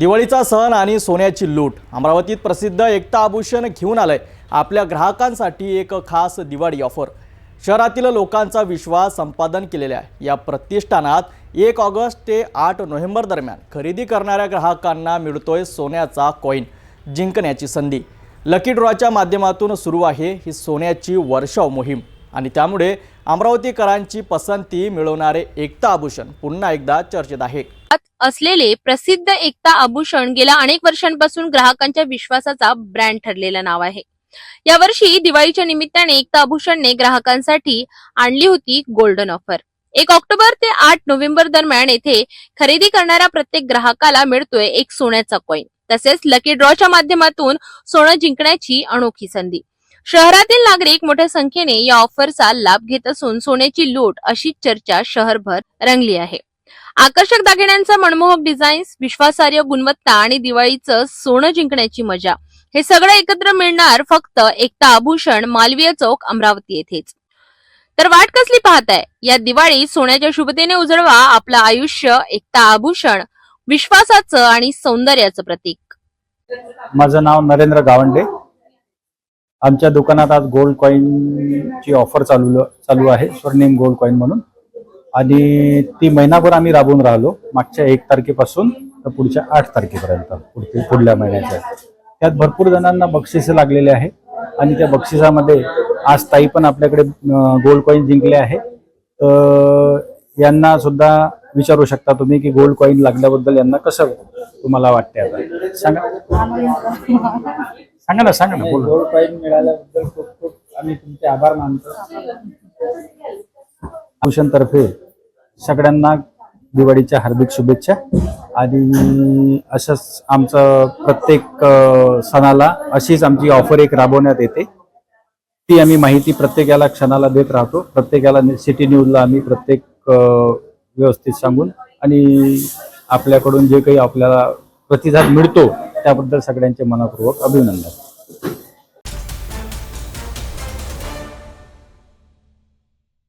दिवाळीचा सण आणि सोन्याची लूट. अमरावतीत प्रसिद्ध एकता आभूषण घेऊन आलंय. आपल्या ग्राहकांसाठी एक खास दिवाळी ऑफर शहरातील लोकांचा विश्वास संपादन केलेला आहे. या प्रतिष्ठानात एक ऑगस्ट ते आठ नोव्हेंबर दरम्यान खरेदी करणाऱ्या ग्राहकांना मिळतोय सोन्याचा कॉईन जिंकण्याची संधी. लकी ड्रॉच्या माध्यमातून सुरू आहे ही सोन्याची वर्षाव मोहीम. आणि त्यामुळे अमरावतीकरांची पसंती मिळवणारे एकता आभूषण पुन्हा एकदा चर्चेत आहे. असलेले प्रसिद्ध एकता आभूषण गेल्या अनेक वर्षांपासून ग्राहकांच्या विश्वासाचा ब्रँड ठरलेलं नाव आहे. यावर्षी दिवाळीच्या निमित्ताने एकता आभूषणने ग्राहकांसाठी आणली होती गोल्डन ऑफर एक ऑक्टोबर ते आठ नोव्हेंबर दरम्यान येथे खरेदी करणाऱ्या प्रत्येक ग्राहकाला मिळतोय एक सोन्याचा कॉईन तसेच लकी ड्रॉच्या माध्यमातून सोनं जिंकण्याची अनोखी संधी. शहरातील नागरिक मोठ्या संख्येने या ऑफरचा लाभ घेत असून सोन्याची लूट अशी चर्चा शहरभर रंगली आहे. आकर्षक दागिन्यांचा मनमोहक डिझाईन्स विश्वासार्ह गुणवत्ता आणि दिवाळीचं सोनं जिंकण्याची मजा हे सगळं एकत्र मिळणार फक्त एकता आभूषण मालवीय चौक अमरावती येथेच. तर वाट कसली पाहताय? या दिवाळी सोन्याच्या शुभतेने उजळवा आपलं आयुष्य एकता आभूषण विश्वासाचं आणि सौंदर्याचं प्रतीक. माझं नाव नरेंद्र गावंडे. आमच्या दुकानात आज गोल्ड कॉईनची ऑफर चालू चालू आहे स्वर्णिम गोल्ड कॉईन म्हणून. आणि ती महिनाभर आम्ही राबवून राहिलो. मागच्या एक तारखेपासून तर पुढच्या आठ तारखेपर्यंत पुढच्या पुढल्या महिन्याच्या. त्यात भरपूर जणांना बक्षिसे लागलेले आहे. आणि त्या बक्षिसामध्ये आज ताई पण आपल्याकडे गोल्ड कॉईन जिंकले आहे. तर यांना सुद्धा विचारू शकता तुम्ही की गोल्ड कॉईन लागल्याबद्दल यांना कसं तुम्हाला वाटते आता. सांगा. सांगा ना सांगा ना बोला. गोल्ड कॉईन मिळाल्याबद्दल खूप खूप आम्ही तुमचे आभार मानतो. तर्फे सगळ्यांना दिवाळीच्या हार्दिक शुभेच्छा. आणि असंच आमचं प्रत्येक अं, सणाला अशीच आमची ऑफर एक राबवण्यात येते. ती आम्ही माहिती प्रत्येकाला क्षणाला देत राहतो. प्रत्येकाला सिटी न्यूजला आम्ही प्रत्येक अं, व्यवस्थित सांगून आणि आपल्याकडून जे काही आपल्याला प्रतिसाद मिळतो त्याबद्दल सगळ्यांचे मनापूर्वक अभिनंदन.